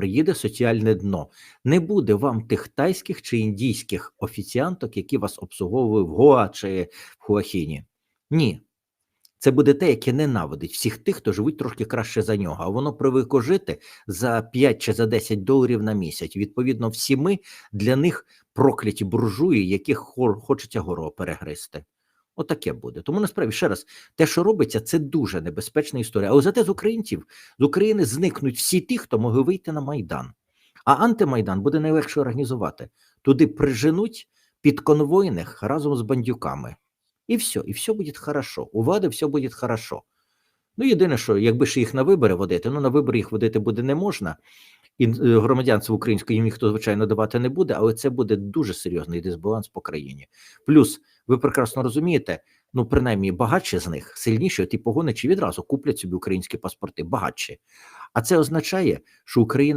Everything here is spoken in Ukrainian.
приїде соціальне дно. Не буде вам тих тайських чи індійських офіціанток, які вас обслуговують в Гоа чи в Хуахіні. Ні. Це буде те, яке ненавидить всіх тих, хто живуть трошки краще за нього. А воно привикло жити за 5 чи за 10 доларів на місяць. Відповідно, всі ми для них прокляті буржуї, яких хочеться гору перегризти. Отаке буде. Тому насправді ще раз, те, що робиться, це дуже небезпечна історія. Але зате з українців з України зникнуть всі ті, хто могли вийти на майдан. А антимайдан буде найлегше організувати. Туди приженуть підконвойних разом з бандюками. І все, і все буде хорошо. У влади все буде хорошо. Ну, єдине, що якби ж їх на вибори водити, ну на вибори їх водити буде не можна, і е, громадянство українське їм ніхто, звичайно, давати не буде, але це буде дуже серйозний дисбаланс по країні. Плюс, ви прекрасно розумієте, ну принаймні багатші з них, сильніші, ті погоничі відразу куплять собі українські паспорти, багатші. А це означає, що Україна